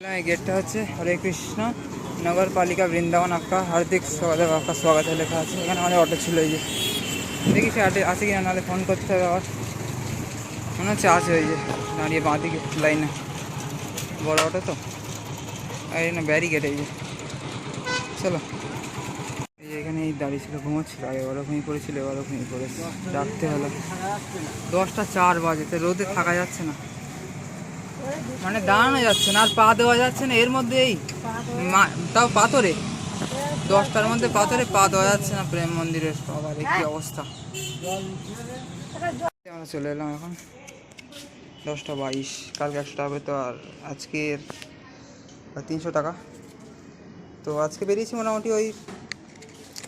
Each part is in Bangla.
এই গেটটা হচ্ছে হরে কৃষ্ণ নগরপালিকা বৃন্দাবন আপকা হার্দিক স্বাগত আপকা স্বাগত লেখা আছে। এখানে আমাদের অটো ছিল এই যে। দেখি সে আটে আছে কিনা, নাহলে ফোন করতে হবে আবার। মনে হচ্ছে আছে ওই যে, দাঁড়িয়ে বাঁ দিকে লাইনে বড় অটো তো। আর এই না ব্যারিকেড এই যে। চলো। এই যে এখানে এই দাঁড়িয়ে ছিল, ঘুমোচ্ছিল। আগে এবারও ঘুমিয়ে পড়েছিল এবারও ঘুমিয়ে পড়েছে। ডাকতে হলো দশটা চার বাজে, তো রোদে থাকা যাচ্ছে না। মানে দাঁড়ানো যাচ্ছে না, আর পা দেওয়া যাচ্ছে না, এর মধ্যে এই মা- তাও পাথরে। দশটার মধ্যে পাথরে পা দেওয়া যাচ্ছে না প্রেম মন্দিরের বাবার কি অবস্থা? চলে এলাম এখন। দশটা বাইশ, কালকে একশো হবে তো, আর আজকের তিনশো টাকা। তো আজকে বেরিয়েছি মোটামুটি ওই,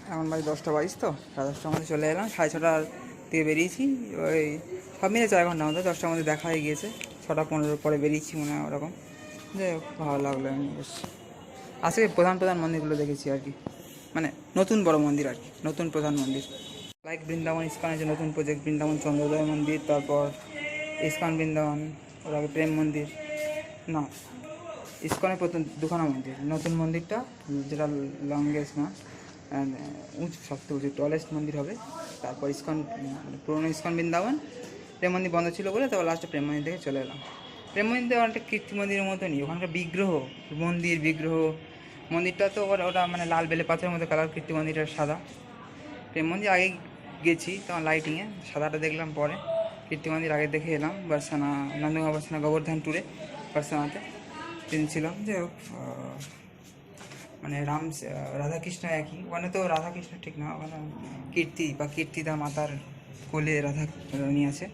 এখন বাজে দশটা বাইশ তো, সাড়ে দশটার মধ্যে চলে এলাম, সাড়ে ছটার থেকে বেরিয়েছি, ওই সব মিলে চার ঘণ্টার মধ্যে দশটার মধ্যে দেখা হয়ে গিয়েছে। ছটা পনেরোর পরে বেরিয়েছি মনে হয় ওরকম। যাই হোক, ভালো লাগল এমনি বেশ। আজকে প্রধান প্রধান মন্দিরগুলো দেখেছি আর কি। মানে নতুন বড় মন্দির আর কি, নতুন প্রধান মন্দির। লাইক বৃন্দাবন ইস্কনের যে নতুন প্রজেক্ট বৃন্দাবন, চন্দ্রোদয় মন্দির, তারপর ইস্কন, বৃন্দাবন, ওর আগে প্রেম মন্দির। না, ইস্কনের প্রথম দুখানা মন্দির, নতুন মন্দিরটা, যেটা লংগেস্ট না উঁচু সবথেকে উঁচু টলেস্ট মন্দির হবে। তারপর ইস্কন, পুরোনো ইস্কন বৃন্দাবন প্রেম মন্দির বন্ধ ছিল বলে তারপর লাস্টে প্রেম মন্দির থেকে চলে এলাম। প্রেম মন্দির অনেকটা কীর্তি মন্দিরের মতনই, ওখানকার বিগ্রহ, মন্দির, বিগ্রহ। মন্দিরটা তো ওটা মানে লাল বেলে পাথরের মতো কালার কীর্তি মন্দিরটা সাদা। প্রেম মন্দির আগে গেছি তখন লাইটিংয়ে সাদাটা দেখলাম পরে। কীর্তি মন্দির আগে দেখে এলাম, বার্সানা নন্দগা বার্সানা গোবর্ধন ট্যুরে বার্সানাতে। দিন ছিলাম যে মানে রাম রাধাকৃষ্ণ একই। ওখানে তো রাধাকৃষ্ণ ঠিক না ওখানে কীর্তি বা কীর্তিদা মাতার কোলে রাধা, রানী আছে।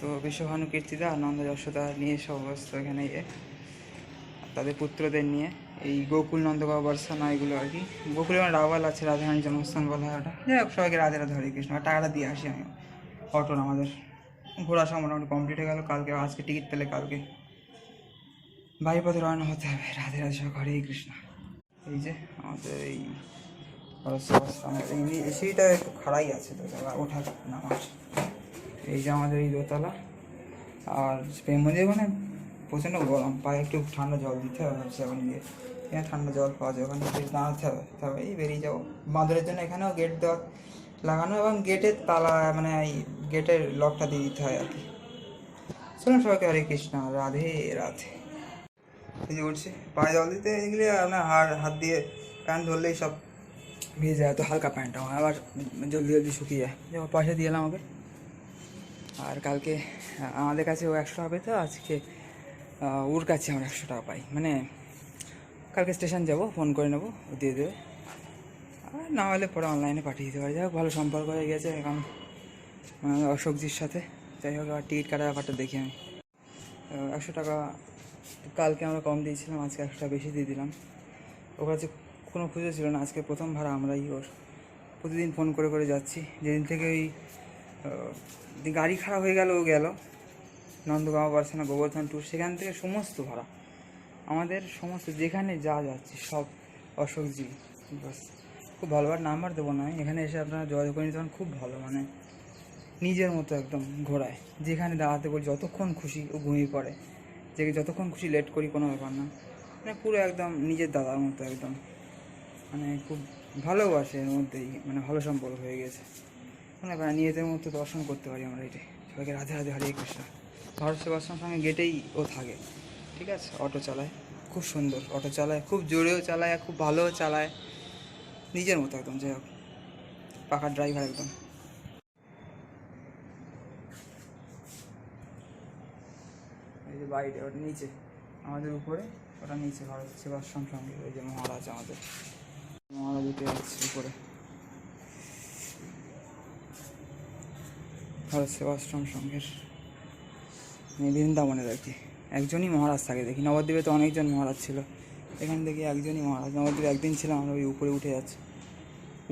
তো বিশ্বভানু কীর্তিদা আর নন্দ যশোদা নিয়ে অবস্থা এখানে তাদের পুত্রদের নিয়ে, এই গোকুল নন্দগাঁও বর্ষানা, এগুলো আর কি। গোকুলে মানে রাওয়াল আছে রাধারানী জন্মস্থান বলা হয় ওটা। যাই হোক, সবাইকে রাধে রাধে হরে কৃষ্ণ। টাকাটা দিয়ে আসি আমি। অটোর আমাদের। ঘোরা সব মোটামুটি কমপ্লিট হয়ে গেল। কালকে আজকে টিকিট পেলে কালকে। বাড়িপথে রওনা হতে হবে। রাধে রাধে সব হরে কৃষ্ণ। এই যে আমাদের এই এমনি এসিটা একটু খাড়াই আছে তো দাদা ওঠার নামার এই যে আমাদের এই দোতলা। আর প্রেম মন্দির মানে প্রচণ্ড গরম, পায়ে একটু ঠান্ডা জল দিতে হবে ভাবছি এখন গিয়ে। এখানে ঠান্ডা জল পাওয়া যায় ওখানে দাঁড়াতে হবে তবে এই বেরিয়ে যাব। বাঁদরের জন্য এখানেও গেট দেওয়া লাগানো এবং গেটের তালা মানে এই গেটের লকটা দিয়ে দিতে হয় আর কি। চলুন সবাইকে হরে কৃষ্ণ, রাধে রাধে। এই যে উঠছে, পায়ে জল দিতে গেলে আপনার হাত হাত দিয়ে প্যান্ট ধরলেই সব ভিজে যায় তো হালকা প্যান্টটা আমার, আবার জলদি জলদি শুকিয়ে যায়। যেমন পয়সা দিয়ে এলাম ওকে। আর কালকে আমাদের কাছে ও একশো টাকা পেতো আজকে ওর কাছে আমরা একশো টাকা পাই। মানে কালকে স্টেশন যাব, ফোন করে নেব দিয়ে দেবে। আর না হলে পরে অনলাইনে পাঠিয়ে দিতে পারি। যাই হোক, ভালো সম্পর্ক হয়ে গেছে এখন অশোকজির সাথে। যাই হোক আর টিকিট কাটার ব্যাপারটা দেখি আমি। একশো টাকা কালকে আমরা কম দিয়েছিলাম, আজকে একশো টাকা বেশি দিয়ে দিলাম। ওর কাছে কোনো খুঁজে ছিল না, আজকে প্রথম ভাড়া আমরাই ওর। প্রতিদিন ফোন করে করে যাচ্ছি। যেদিন থেকে ওই গাড়ি খারাপ হয়ে গেল, ও গেল। নন্দগাঁও বার্সানা গোবর্ধন ট্যুর সেখান থেকে সমস্ত ভাড়া। আমাদের সমস্ত যেখানে যা যাচ্ছে, সব অশোকজি বাস খুব ভালো। আর নাম্বার দেবো না এখানে এসে আপনারা যোগাযোগ করে নিতে খুব ভালো মানে নিজের মতো একদম ঘোরায়। যেখানে দাঁড়াতে বলি যতক্ষণ খুশি ও ঘুমিয়ে পড়ে। যে যতক্ষণ খুশি লেট করি, কোনো ব্যাপার না। মানে পুরো একদম নিজের দাদার মতো একদম। মানে খুব ভালোবাসে এর মধ্যেই মানে ভালো সম্পর্ক হয়ে গেছে। মানে নিজেদের মতো দর্শন করতে পারি আমরা এটাই। সবাইকে রাধে রাধে, হরে কৃষ্ণ। ভারত সেবাশ্রমের সঙ্গে গেটেই ও থাকে। ঠিক আছে? অটো চালায়। খুব সুন্দর অটো চালায়। খুব জোরেও চালায় খুব ভালোও চালায়। নিজের মতো একদম, যাই হোক। পাখার ড্রাইভার একদম। এই যে বাইরে, ওটা নিচে। আমাদের উপরে, ওটা নিচে ভারত সেবাশ্রম সঙ্গে। ওই যে মহারাজ আমাদের। মহারাজ উপরে। ভারত সেবাশ্রম সঙ্গের মানে বৃন্দাবনের আর কি। একজনই মহারাজ থাকে, দেখি। নবদ্বীপে তো অনেকজন মহারাজ ছিল। এখানে দেখি একজনই মহারাজ। নবদ্বীপে একদিন ছিলাম আমরা, ওই উপরে উঠে যাচ্ছে।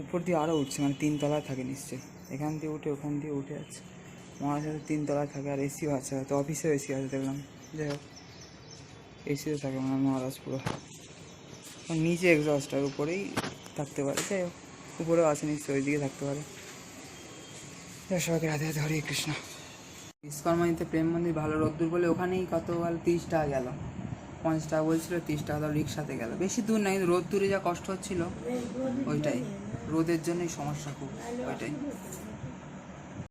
উপর দিয়ে আরও উঠছে মানে তিন তলায় থাকে নিশ্চয়ই। এখান দিয়ে উঠে, ওখান দিয়ে উঠে যাচ্ছে। মহারাজ হয়তো তিন তলায় থাকে, আর এসিও আছে, হয়তো অফিসেও এসি আছে, দেখলাম। যাই হোক এসিও থাকে মানে মহারাজ পুরো। আর নিচে এক্সস্টার উপরেই থাকতে পারে, যাই হোক। উপরেও আছে নিশ্চয়ই, ওইদিকে থাকতে পারে। সবাইকে রাধে রাধে, হরে কৃষ্ণ। মন্দিরতে প্রেম মন্দির, ভালো রোদ্দুর বলে ওখানেই কত ভালো তিরিশ টাকা গেল। পঞ্চাশ টাকা বলছিল তিরিশ টাকা তো রিক্সাতে গেল। বেশি দূর নাই রোদ দূরে যা কষ্ট হচ্ছিল, ওইটাই। রোদের জন্যই সমস্যা খুব, ওইটাই।